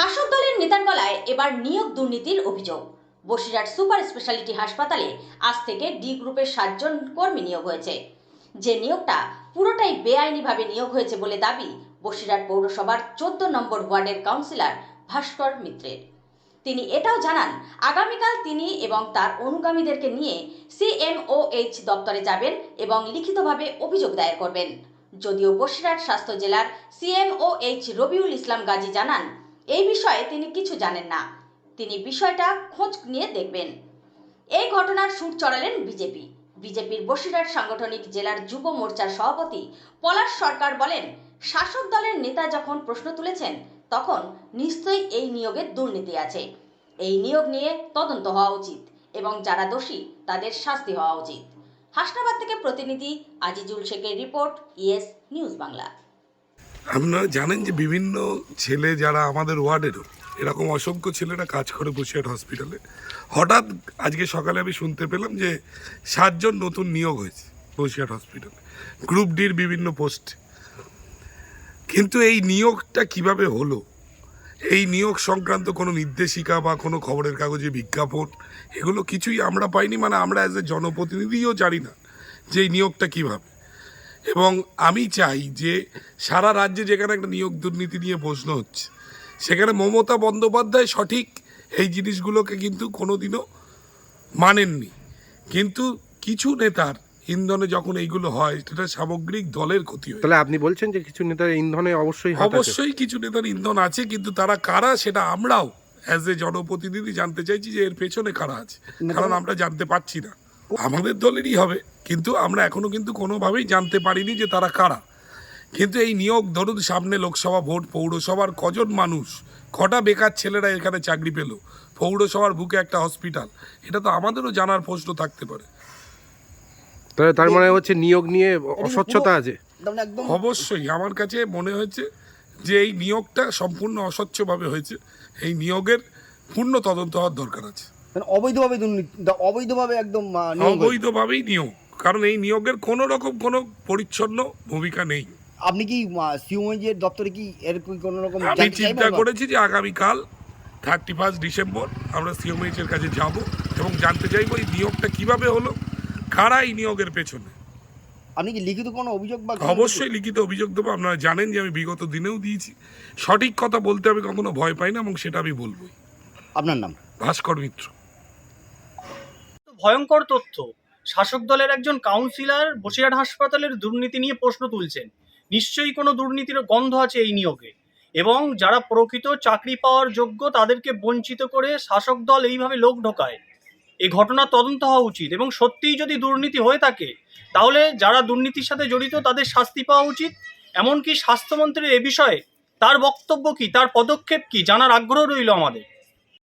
শাসক দলের নেতার গলায় এবার নিয়োগ দুর্নীতির অভিযোগ। বসিরহাট সুপার স্পেশালিটি হাসপাতালে আজ থেকে ডি গ্রুপের সাতজন কর্মী নিয়োগ হয়েছে। যে নিয়োগটা পুরোটাই বেআইনিভাবে নিয়োগ হয়েছে বলে দাবি বসিরহাট পৌরসভার চোদ্দ নম্বর ওয়ার্ডের কাউন্সিলর ভাস্কর মিত্রের। তিনি এটাও জানান, আগামীকাল তিনি এবং তার অনুগামীদেরকে নিয়ে সিএমওএইচ দপ্তরে যাবেন এবং লিখিতভাবে অভিযোগ দায়ের করবেন। যদিও বসিরহাট স্বাস্থ্য জেলার সিএমওএইচ রবিউল ইসলাম গাজী জানান এই বিষয়ে তিনি কিছু জানেন না। তিনি বিষয়টা খোঁজ নিয়ে দেখবেন। এই ঘটনার সুর চড়ালেন বিজেপি। বিজেপির বসিরহাট সাংগঠনিক জেলার যুব মোর্চার সভাপতি পলাশ সরকার বলেন, শাসক দলের নেতা যখন প্রশ্ন তুলেছেন, তখন নিশ্চয়ই এই নিয়োগের দুর্নীতি আছে। এই নিয়োগ নিয়ে তদন্ত হওয়া উচিত এবং যারা দোষী, তাদের শাস্তি হওয়া উচিত। হাসনাবাদ থেকে প্রতিনিধি আজিজুল শেখের রিপোর্ট ইয়েস নিউজ বাংলা। আপনারা জানেন যে বিভিন্ন ছেলে যারা আমাদের ওয়ার্ডেরও, এরকম অসংখ্য ছেলেরা কাজ করে বসিরহাট হসপিটালে। হঠাৎ আজকে সকালে আমি শুনতে পেলাম যে সাতজন নতুন নিয়োগ হয়েছে বসিরহাট হসপিটালে, গ্রুপ ডির বিভিন্ন পোস্ট। কিন্তু এই নিয়োগটা কীভাবে হলো? এই নিয়োগ সংক্রান্ত কোনো নির্দেশিকা বা কোনো খবরের কাগজে বিজ্ঞাপন, এগুলো কিছুই আমরা পাইনি মানে আমরা অ্যাজ এ জনপ্রতিনিধিও জানি না যে এই নিয়োগটা কীভাবে। এবং আমি চাই যে সারা রাজ্যে যেখানে একটা নিয়োগ দুর্নীতি নিয়ে প্রশ্ন হচ্ছে সেখানে মমতা বন্দ্যোপাধ্যায় সঠিক এই জিনিসগুলোকে কিন্তু কোনোদিনও মানেননি। কিন্তু কিছু নেতার ইন্ধনে যখন এইগুলো হয় সেটা সামগ্রিক দলের ক্ষতি হয় তাহলে আপনি বলছেন যে কিছু নেতার ইন্ধনে অবশ্যই অবশ্যই কিছু নেতার ইন্ধন আছে কিন্তু তারা কারা সেটা আমরাও অ্যাজ এ জনপ্রতিনিধি জানতে চাইছি যে এর পেছনে কারা আছে। কারণ আমরা জানতে পারছি না। আমাদের দলেরই হবে। কিন্তু আমরা এখনও কিন্তু কোনোভাবেই জানতে পারিনি যে তারা কারা। কিন্তু এই নিয়োগ ধরুন সামনে লোকসভা ভোট পৌরসভার কজন মানুষ কটা বেকার ছেলেরা এখানে চাকরি পেল পৌরসভার বুকে একটা হসপিটাল এটা তো আমাদেরও জানার প্রশ্ন থাকতে পারে। তাহলে তার মানে হচ্ছে নিয়োগ নিয়ে অস্বচ্ছতা আছে? একদম অবশ্যই আমার কাছে মনে হয়েছে যে এই নিয়োগটা সম্পূর্ণ অস্বচ্ছভাবে হয়েছে। এই নিয়োগের পূর্ণ তদন্ত হওয়ার দরকার আছে। মানে অবৈধভাবে দুর্নীতি অবৈধভাবে একদম। অবৈধভাবেই নিয়োগ। কারণ এই নিয়োগের কোনো রকম কোনো পরিচ্ছন্ন ভূমিকা নেই। আপনি কি সিওএর দপ্তরে কি এর কি কোনো রকম আমি চিন্তা করেছি যে আগামীকাল থার্টি ফার্স্ট ডিসেম্বর আমরা সিএমএইচ এর কাছে যাব এবং জানতে চাইব এই নিয়োগটা কীভাবে হলো কারা এই নিয়োগের পেছনে। আপনি কি লিখিত কোনো অভিযোগ বা অবশ্যই লিখিত অভিযোগ দেবো আপনারা জানেন যে আমি বিগত দিনেও দিয়েছি। সঠিক কথা বলতে আমি কখনো ভয় পাই না এবং সেটা আমি বলবোই। আপনার নাম? ভাস্কর মিত্র। ভয়ঙ্কর তথ্য। শাসক দলের একজন কাউন্সিলর বসিরহাট হাসপাতালের দুর্নীতি নিয়ে প্রশ্ন তুলছেন। নিশ্চয়ই কোনো দুর্নীতির গন্ধ আছে এই নিয়োগে। এবং যারা প্রকৃত চাকরি পাওয়ার যোগ্য, তাদেরকে বঞ্চিত করে শাসক দল এইভাবে লোক ঢোকায়। এই ঘটনার তদন্ত হওয়া উচিত এবং সত্যিই যদি দুর্নীতি হয়ে থাকে, তাহলে যারা দুর্নীতির সাথে জড়িত, তাদের শাস্তি পাওয়া উচিত। এমনকি স্বাস্থ্যমন্ত্রীর এ বিষয়ে তার বক্তব্য কি, তার পদক্ষেপ কি, জানার আগ্রহ রইল আমাদের।